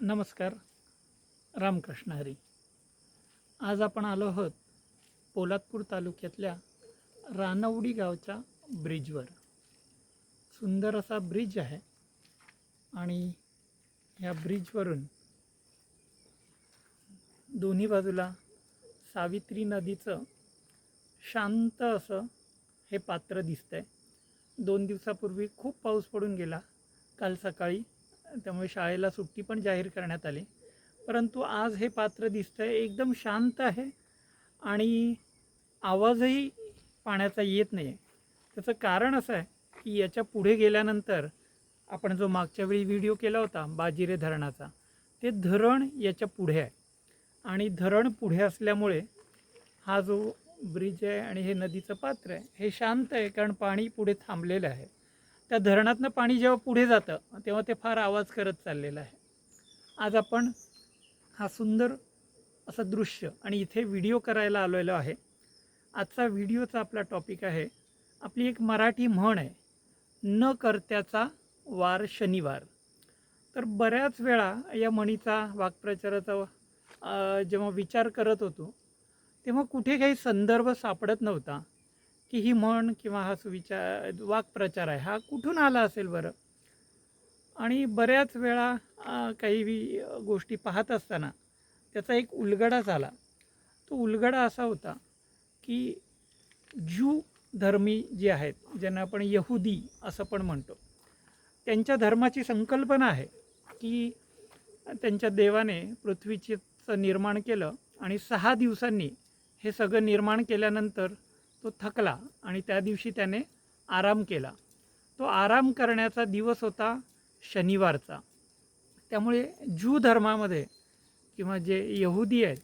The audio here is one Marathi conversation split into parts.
नमस्कार. रामकृष्ण हरी. आज आपण आलो आहोत पोलादपूर तालुक्यातल्या रानवडी गावच्या ब्रिजवर. सुंदर असा ब्रिज आहे आणि ह्या ब्रिजवरून दोन्ही बाजूला सावित्री नदीचं शांत असं हे पात्र दिसतंय. दोन दिवसापूर्वी खूप पाऊस पडून गेला. काल सकाळी त्यामुळे शाळेला सुट्टी पण जाहीर करण्यात आली. परंतु आज हे पात्र दिसतं आहे एकदम शांत आहे आणि आवाजही पाण्याचा येत नाही आहे त्याचं कारण असं आहे की याच्यापुढे गेल्यानंतर आपण जो मागच्या वेळी व्हिडिओ केला होता बाजिरे धरणाचा ते धरण याच्यापुढे आहे. आणि धरण पुढे असल्यामुळे हा जो ब्रिज आहे आणि हे नदीचं पात्र आहे हे शांत आहे कारण पाणी पुढे थांबलेलं आहे. त्या धरणातनं पाणी जेव्हा पुढे जातं तेव्हा ते फार आवाज करत चाललेलं आहे. आज आपण हा सुंदर असं दृश्य आणि इथे व्हिडिओ करायला आलेलो आहे. आजचा व्हिडिओचा आपला टॉपिक आहे आपली एक मराठी म्हण आहे न करत्याचा वार शनिवार. तर बऱ्याच वेळा या म्हणीचा वाक्प्रचाराचा जेव्हा विचार करत होतो तेव्हा कुठे काही संदर्भ सापडत नव्हता. की ही म्हण किंवा हा सुविचार वाक्प्रचार आहे हा कुठून आला असेल बरं? आणि बऱ्याच वेळा काही गोष्टी पाहत असताना त्याचा एक उलगडा झाला. तो उलगडा असा होता की ज्यू धर्मी जे आहेत ज्यांना आपण यहुदी असं पण म्हणतो त्यांच्या धर्माची संकल्पना आहे की त्यांच्या देवाने पृथ्वीचं निर्माण केलं आणि सहा दिवसांनी हे सगळं निर्माण केल्यानंतर तो थकला आणि त्या दिवशी त्याने आराम केला. तो आराम करण्याचा दिवस होता शनिवारचा. त्यामुळे ज्यू धर्मामध्ये किंवा जे यहुदी आहेत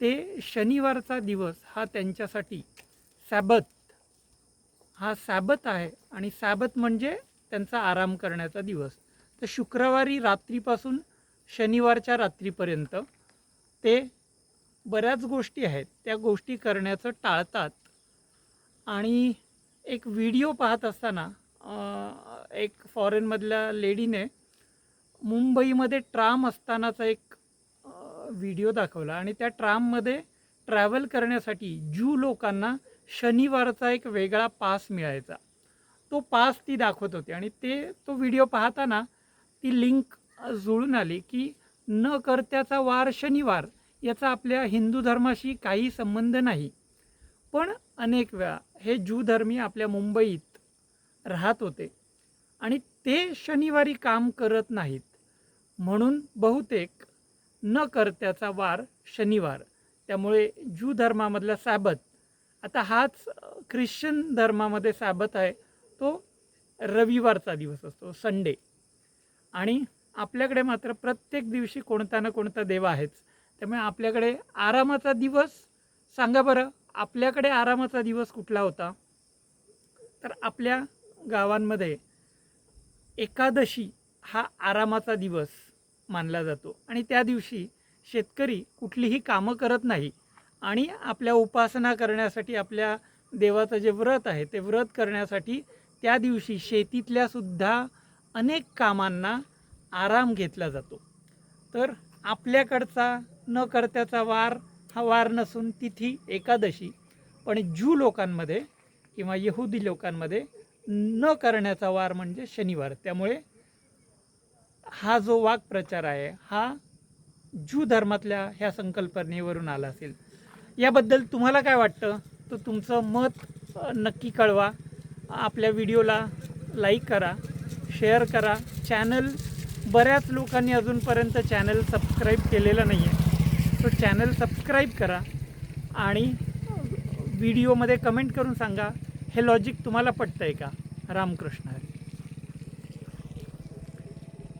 ते शनिवारचा दिवस हा त्यांच्यासाठी सॅबत हा सॅबत आहे आणि सॅबत म्हणजे त्यांचा आराम करण्याचा दिवस. तर शुक्रवारी रात्रीपासून शनिवारच्या रात्रीपर्यंत ते बऱ्याच गोष्टी आहेत त्या गोष्टी करण्याचं टाळतात. आणि एक व्हिडिओ पाहत असताना एक फॉरेनमधल्या लेडीने मुंबईमध्ये ट्राम असतानाचा एक व्हिडिओ दाखवला. आणि त्या ट्राममध्ये ट्रॅव्हल करण्यासाठी ज्यू लोकांना शनिवारचा एक वेगळा पास मिळायचा. तो पास ती दाखवत होती. आणि ते तो व्हिडिओ पाहताना ती लिंक जुळून आली की न करत्याचा वार शनिवार याचा आपल्या हिंदू धर्माशी काही संबंध नाही. पण अनेक वेळा हे ज्यू धर्मी आपल्या मुंबईत राहत होते. आणि ते शनिवारी काम करत नाहीत. म्हणून बहुतेक न करत्याचा वार शनिवार. त्यामुळे ज्यू धर्मामधला सॅबत आता हाच ख्रिश्चन धर्मामध्ये सॅबत आहे तो रविवारचा दिवस असतो संडे. आणि आपल्याकडे मात्र प्रत्येक दिवशी कोणता ना कोणता देव आहेच. त्यामुळे आपल्याकडे आरामाचा दिवस सांगा बरं. आपल्याकडे आरामाचा दिवस कुठला होता? तर आपल्या गावांमध्ये एकादशी हा आरामाचा दिवस मानला जातो. आणि त्या दिवशी शेतकरी कुठलीही कामं करत नाही आणि आपल्या उपासना करण्यासाठी आपल्या देवाचं जे व्रत आहे ते व्रत करण्यासाठी त्या दिवशी शेतीतल्यासुद्धा अनेक कामांना आराम घेतला जातो. तर आपल्याकडचा न करत्याचा वार हा वार नसून तिथी एकादशी. पण ज्यू लोकांमध्ये किंवा यहुदी लोकांमध्ये न करण्याचा वार म्हणजे शनिवार. त्यामुळे हा जो वाक्प्रचार आहे हा ज्यू धर्मातल्या ह्या संकल्पनेवरून आला असेल. याबद्दल तुम्हाला काय वाटतं? तर तुमचं मत नक्की कळवा. आपल्या व्हिडिओला लाईक करा शेअर करा. चॅनल बऱ्याच लोकांनी अजूनपर्यंत चॅनल सबस्क्राईब केलेलं नाही आहे तो चॅनल सबस्क्राईब करा आणि व्हिडिओमध्ये कमेंट करून सांगा हे लॉजिक तुम्हाला पटतं आहे का? रामकृष्ण हरी.